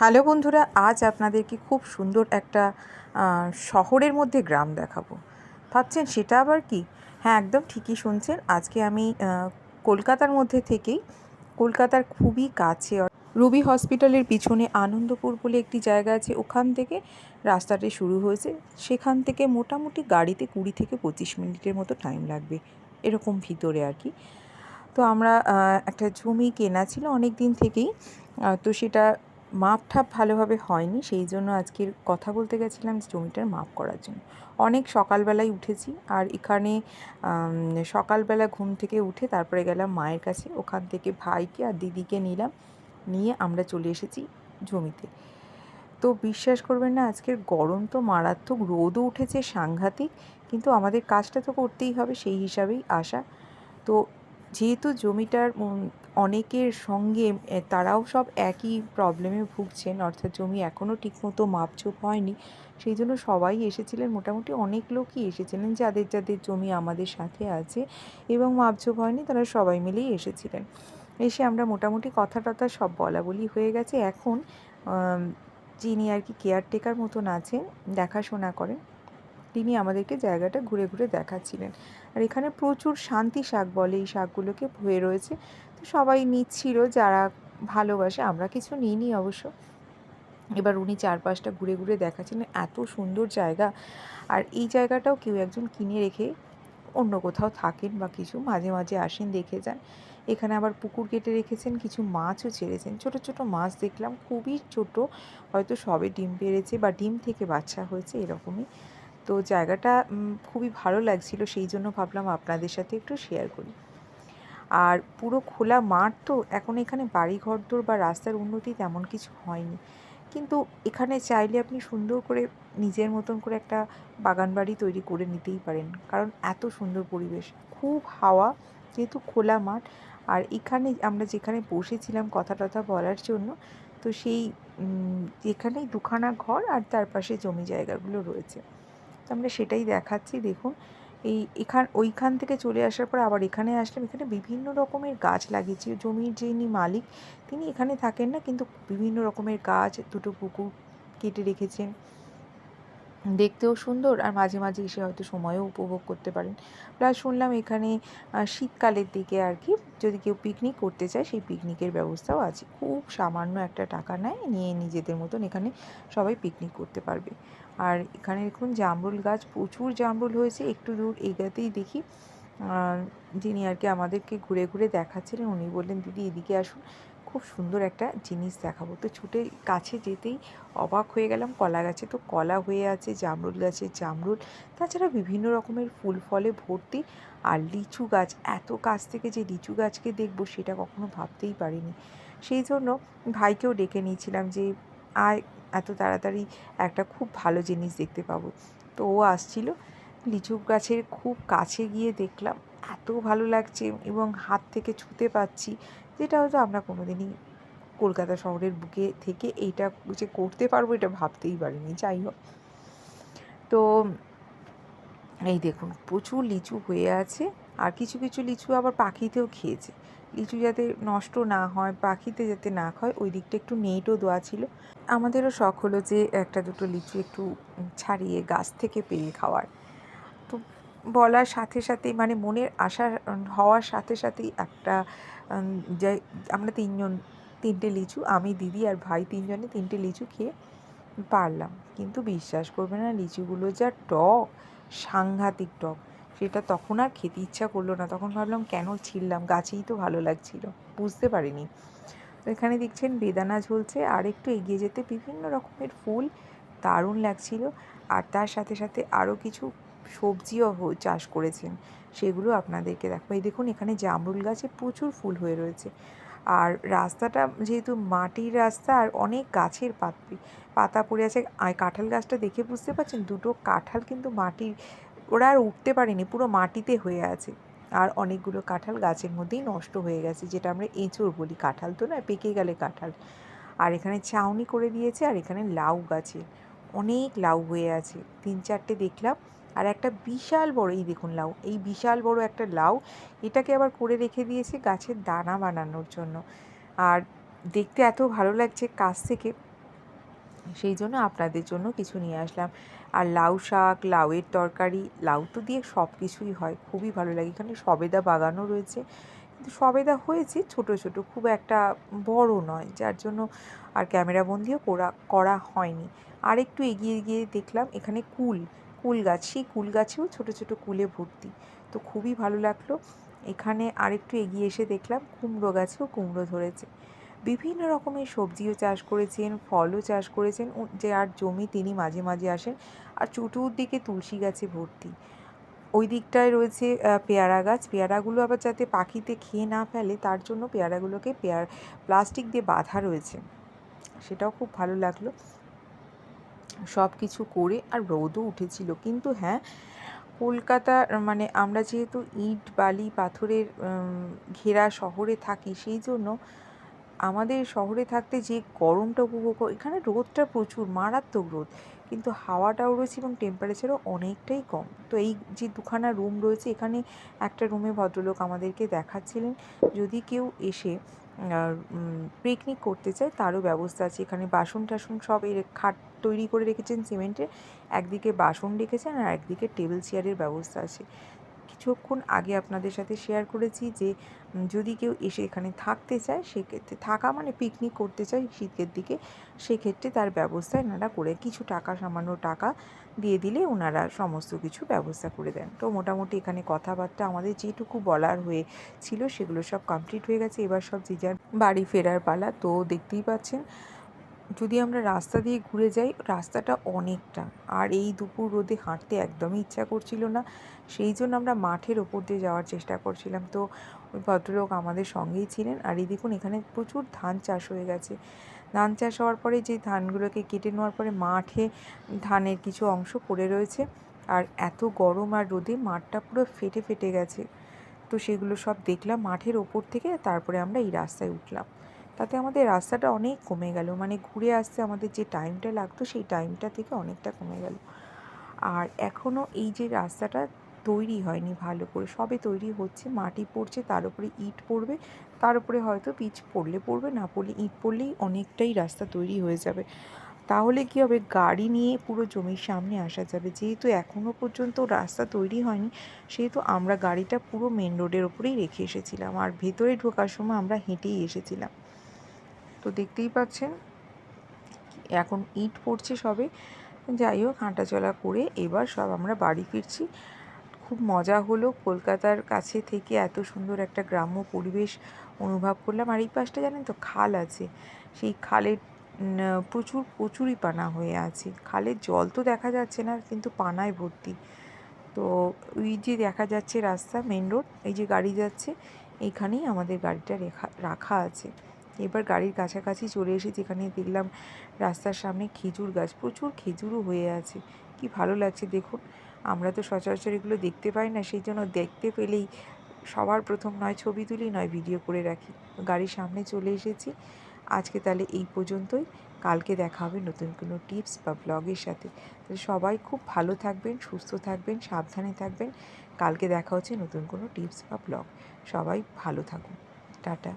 Hello বন্ধুরা, আজ আপনাদেরকে খুব সুন্দর একটা শহরের মধ্যে গ্রাম দেখাবো। ভাবছেন সেটা আবার কি? হ্যাঁ একদম ঠিকই শুনছেন। আজকে আমি কলকাতার মধ্যে থেকেই, কলকাতার খুবই কাছে রুবি হসপিটালের পিছনে আনন্দপুর বলে একটি জায়গা আছে, ওখান থেকে রাস্তাটি শুরু হয়েছে। সেখান থেকে মোটামুটি গাড়িতে কুড়ি থেকে পঁচিশ মিনিটের মতো টাইম লাগবে, এরকম ভিতরে আর কি। তো আমরা একটা জমি কেনা ছিল অনেক দিন থেকেই তো সেটা মাপ ঠাপ ভালোভাবে হয়নি, সেই জন্য আজকের কথা বলতে গেছিলাম জমিটার মাপ করার জন্য। অনেক সকালবেলায় উঠেছি আর এখানে সকালবেলা ঘুম থেকে উঠে তারপরে গেলাম মায়ের কাছে। ওখান থেকে ভাইকে আর দিদিকে নিলাম, নিয়ে আমরা চলে এসেছি জমিতে। তো বিশ্বাস করবেন না, আজকের গরম তো মারাত্মক, রোদও উঠেছে সাংঘাতিক, কিন্তু আমাদের কাজটা তো করতেই হবে, সেই হিসাবেই আসা তো যেহেতু জমিটার অনেকের সঙ্গে তারাও সব একই প্রবলেমে ভুগছেন, অর্থাৎ জমি এখনও ঠিকমতো মাপচুপ হয়নি, সেই জন্য সবাই এসেছিলেন, মোটামুটি অনেক লোকই এসেছিলেন যাদের যাদের জমি আমাদের সাথে আছে এবং মাপচুপ হয়নি, তারা সবাই মিলেই এসেছিলেন। এসে আমরা মোটামুটি কথা টথা সব বলা বলি হয়ে গেছে। এখন যিনি আর কি কেয়ারটেকার মতন আছেন, দেখাশোনা করেন। তিনি আমাদেরকে জায়গাটা ঘুরে ঘুরে দেখাচ্ছিলেন। আর এখানে প্রচুর শান্তি শাক বলে এই শাকগুলোকে হয়ে রয়েছে। তো সবাই নিচ্ছিল, যারা ভালোবাসে আমরা কিছু নিইনি অবশ্য। এবার উনি চারপাশটা ঘুরে ঘুরে দেখাচ্ছিলেন এত সুন্দর জায়গা। আর এই জায়গাটাও কেউ একজন কিনে রেখে অন্য কোথাও থাকেন বা কিছু মাঝে মাঝে আসেন, দেখে যান। এখানে আবার পুকুর কেটে রেখেছেন, কিছু মাছও ছেড়েছেন। ছোট ছোট মাছ দেখলাম, খুবই ছোট, হয়তো সবে ডিম পেড়েছে বা ডিম থেকে বাচ্চা হয়েছে, এরকমই। তো জায়গাটা খুবই ভালো লাগছিল সেই জন্য ভাবলাম আপনাদের সাথে একটু শেয়ার করি। আর পুরো খোলা মাঠ তো এখন এখানে বাড়ি ঘরদোর বা রাস্তার উন্নতি তেমন কিছু হয়নি। কিন্তু এখানে চাইলে আপনি সুন্দর করে নিজের মতন করে একটা বাগান বাড়ি তৈরি করে নিতেই পারেন। কারণ এত সুন্দর পরিবেশ খুব হাওয়া যেহেতু খোলা মাঠ। আর এখানে আমরা যেখানে বসেছিলাম কথা টথা বলার জন্য তো সেই উম, যেখানেই দুখানা ঘর আর তার পাশে জমি জায়গাগুলো রয়েছে। তো আমরা সেটাই দেখাচ্ছি, দেখুন। এই এখান, ওইখান থেকে চলে আসার পর আবার এখানে আসলাম, এখানে বিভিন্ন রকমের গাছ লাগিয়েছি। জমির যিনি মালিক, তিনি এখানে থাকেন না, কিন্তু বিভিন্ন রকমের গাছ, দুটো পুকুর কেটে রেখেছেন। দেখতেও সুন্দর আর মাঝে মাঝে এসে হয়তো সময়ও উপভোগ করতে পারেন। প্লাস শুনলাম এখানে শীতকালের দিকে আর কি যদি কেউ পিকনিক করতে চায় সেই পিকনিকের ব্যবস্থাও আছে। খুব সামান্য একটা টাকা নেয়, নিয়ে নিজেদের মতন এখানে সবাই পিকনিক করতে পারবে। আর এখানে দেখুন জামরুল গাছ, প্রচুর জামরুল হয়েছে, একটু দূর এগাতেই দেখি। যিনি আর কি আমাদেরকে ঘুরে ঘুরে দেখাচ্ছিলেন, উনি বললেন, দিদি, এদিকে আসুন। খুব সুন্দর একটা জিনিস দেখাবো। তো ছুটে কাছে যেতেই অবাক হয়ে গেলাম, কলা গাছে। তো কলা হয়ে আছে, জামরুল গাছে জামরুল। তাছাড়া বিভিন্ন রকমের ফুল ফলে ভর্তি। আর লিচু গাছ, এত কাছ থেকে যে লিচু গাছকে দেখব সেটা কখনো ভাবতেই পারিনি। সেই জন্য ভাইকেও ডেকে নিয়েছিলাম যে, আয়, এত তাড়াতাড়ি একটা খুব ভালো জিনিস দেখতে পাবো। তো ও আসছিল। লিচু গাছের খুব কাছে গিয়ে দেখলাম, এত ভালো লাগছে এবং হাত থেকে ছুতে পাচ্ছি। যেটা হয়তো আমরা কোনোদিনই কলকাতা শহরের বুকে থেকে এইটা যে করতে পারব এটা ভাবতেই পারিনি, যাই হোক। তো এই দেখুন, প্রচুর লিচু হয়ে আছে আর কিছু কিছু লিচু আবার পাখিতেও খেয়েছে। লিচু যাতে নষ্ট না হয়, পাখিতে যাতে না খায়, ওই দিকটা একটু নেটও দেওয়া ছিল। আমাদেরও শখ হলো যে একটা দুটো লিচু একটু ছাড়িয়ে গাছ থেকে পেরে খাওয়ার। বলার সাথে সাথে মানে মনের আশা হওয়ার সাথে সাথেই একটা যে আমরা তিনজন, তিনটে লিচু, আমি দিদি আর ভাই তিনজনে তিনটে লিচু খেয়ে পারলাম। কিন্তু বিশ্বাস করবে না, লিচুগুলো যা টক, সাংঘাতিক টক, সেটা তখন আর খেতে ইচ্ছা করল না। তখন ভাবলাম, কেন ছিললাম গাছেই তো ভালো লাগছিল। বুঝতে পারিনি। তো এখানে দেখছেন, বেদানা ঝুলছে, আর একটু এগিয়ে যেতে বিভিন্ন রকমের ফুল দারুণ লাগছিল। আর তার সাথে সাথে আরও কিছু সবজিও চাষ করেছেন। সেগুলো আপনাদেরকে দেখো এই দেখুন, এখানে জামরুল গাছে প্রচুর ফুল হয়ে রয়েছে। আর রাস্তাটা যেহেতু মাটির রাস্তা, আর অনেক গাছের পাতি পাতা পড়ে আছে। আর কাঁঠাল গাছটা দেখে বুঝতে পারছেন, দুটো কাঁঠাল কিন্তু মাটির, ওরা আর উঠতে পারেনি, পুরো মাটিতে হয়ে আছে। আর অনেকগুলো কাঁঠাল গাছের মধ্যেই নষ্ট হয়ে গেছে, যেটা আমরা এঁচড় বলি। কাঁঠাল তো না পেকে গেলে কাঁঠাল। আর এখানে ছাউনি করে দিয়েছে, আর এখানে লাউ গাছে। অনেক লাউ হয়ে আছে। তিন চারটে দেখলাম আর একটা বিশাল বড়, এই দেখুন লাউ, এই বিশাল বড় একটা লাউ, এটাকে আবার করে রেখে দিয়েছে গাছের দানা বানানোর জন্য। আর দেখতে এত ভালো লাগছে কাছ থেকে, সেই জন্য আপনাদের জন্য কিছু নিয়ে আসলাম। আর লাউ শাক, লাউয়ের তরকারি, লাউ তো দিয়ে সব কিছুই হয়, খুবই ভালো লাগে। এখানে সবেদা বাগানও রয়েছে, কিন্তু সবেদা হয়েছে ছোট ছোট, খুব একটা বড় নয়, যার জন্য আর ক্যামেরাবন্দিও করা করা হয়নি। আর একটু এগিয়ে গিয়ে দেখলাম এখানে কুল কুল গাছ সেই কুল গাছেও ছোট ছোট কুলে ভর্তি। তো খুবই ভালো লাগল। এখানে আরেকটু এগিয়ে এসে দেখলাম কুমড়ো গাছেও কুমড়ো ধরেছে। বিভিন্ন রকমের সবজিও চাষ করেছেন, ফলও চাষ করেছেন যে আর জমি তিনি মাঝে মাঝে আসেন আর চতুর্দিকে তুলসী গাছে ভর্তি। ওই দিকটায় রয়েছে পেয়ারা গাছ। পেয়ারাগুলো আবার যাতে পাখিতে খেয়ে না ফেলে তার জন্য পেয়ারাগুলোকে পেয়ার, প্লাস্টিক দিয়ে বাঁধা রয়েছে। সেটাও খুব ভালো লাগল। সব কিছু করে আর রোদও উঠেছিল। কিন্তু হ্যাঁ কলকাতা মানে আমরা যেহেতু ইট, বালি, পাথরের ঘেরা শহরে থাকি, সেই জন্য আমাদের শহরে থাকতে যে গরমটা উপভোগ এখানে রোদটা প্রচুর, মারাত্মক রোদ। কিন্তু হাওয়াটাও রয়েছে এবং টেম্পারেচারও অনেকটাই কম। তো এই যে দুখানা রুম রয়েছে, এখানে একটা রুমে ভদ্রলোক আমাদেরকে দেখাচ্ছিলেন। যদি কেউ এসে পিকনিক করতে চায়, তারও ব্যবস্থা আছে। এখানে বাসন টাসন সব এর খাট তৈরি করে রেখেছেন, সিমেন্টের একদিকে বাসন রেখেছেন আর একদিকে টেবিল চেয়ারের ব্যবস্থা আছে। কিছুক্ষণ আগে আপনাদের সাথে শেয়ার করেছি যে যদি কেউ এসে এখানে থাকতে চায়, সেক্ষেত্রে থাকা মানে পিকনিক করতে চায় শীতের দিকে, সেক্ষেত্রে তার ব্যবস্থা এনারা করে কিছু টাকা, সামান্য টাকা দিয়ে দিলে ওনারা সমস্ত কিছু ব্যবস্থা করে দেন। তো মোটামুটি এখানে কথাবার্তা আমাদের যেটুকু বলার হয়ে ছিল সেগুলো সব কমপ্লিট হয়ে গেছে। এবার সব যে যার বাড়ি ফেরার পালা, তো দেখতেই পাচ্ছেন যদি আমরা রাস্তা দিয়ে ঘুরে যাই, রাস্তাটা অনেকটা। আর এই দুপুর রোদে হাঁটতে একদমই ইচ্ছা করছিল না। সেই জন্য আমরা মাঠের ওপর দিয়ে যাওয়ার চেষ্টা করছিলাম। তো ওই ভদ্রলোক আমাদের সঙ্গেই ছিলেন। আর এই দেখুন, এখানে প্রচুর ধান চাষ হয়ে গেছে। ধান চাষ হওয়ার পরে যে ধানগুলোকে কেটে নেওয়ার পরে মাঠে ধানের কিছু অংশ পড়ে রয়েছে। আর এত গরম আর রোদে মাঠটা পুরো ফেটে ফেটে গেছে। তো সেগুলো সব দেখলাম মাঠের ওপর থেকে। তারপরে আমরা এই রাস্তায় উঠলাম। তাতে আমাদের রাস্তাটা অনেক কমে গেল। মানে ঘুরে আসতে আমাদের যে টাইমটা লাগতো, সেই টাইমটা থেকে অনেকটা কমে গেল। আর এখনও এই যে রাস্তাটা তৈরি হয়নি ভালো করে, সবে তৈরি হচ্ছে, মাটি পড়ছে, তার উপরে ইট পড়বে, তার উপরে হয়তো পিচ পড়লে পড়বে, না পড়লে ইট পড়লেই অনেকটাই রাস্তা তৈরি হয়ে যাবে। তাহলে কী হবে? গাড়ি নিয়ে পুরো জমির সামনে আসা যাবে। যেহেতু এখনও পর্যন্ত রাস্তা তৈরি হয়নি, সেহেতু আমরা গাড়িটা পুরো মেন রোডের ওপরেই রেখে এসেছিলাম। আর ভেতরে ঢোকার সময় আমরা হেঁটেই এসেছিলাম। তো দেখতেই পাচ্ছেন। এখন ইট পড়ছে সবে। যাই হোক, হাঁটাচলা করে এবার সব আমরা বাড়ি ফিরছি। খুব মজা হলো কলকাতার কাছে থেকে এত সুন্দর একটা গ্রাম্য পরিবেশ অনুভব করলাম। আর এই পাশটা জানেন তো, খাল আছে। সেই খালের প্রচুর, প্রচুরই পানা হয়ে আছে। খালের জল তো দেখা যাচ্ছে না, কিন্তু পানায় ভর্তি। তো ওই যে দেখা যাচ্ছে রাস্তা মেন রোড, এই যে গাড়ি যাচ্ছে এইখানেই আমাদের গাড়িটা রেখা, রাখা আছে। এবার গাড়ির কাছাকাছি চলে এসে যেখানে দেখলাম রাস্তার সামনে খেজুর গাছ। প্রচুর খেজুরও হয়ে আছে। কি ভালো লাগছে দেখুন। আমরা তো সচরাচর এগুলো দেখতে পাই না, সেই জন্য দেখতে পেলেই সবার প্রথম নয়, ছবি তুলি নয়, ভিডিও করে রাখি। গাড়ির সামনে চলে এসেছি। আজকে তাহলে এই পর্যন্তই। কালকে দেখা হবে নতুন কোনো টিপস বা ব্লগের সাথে। তাহলে সবাই খুব ভালো থাকবেন, সুস্থ থাকবেন, সাবধানে থাকবেন। কালকে দেখা হচ্ছে নতুন কোনো টিপস বা ব্লগ। সবাই ভালো থাকুন। টাটা।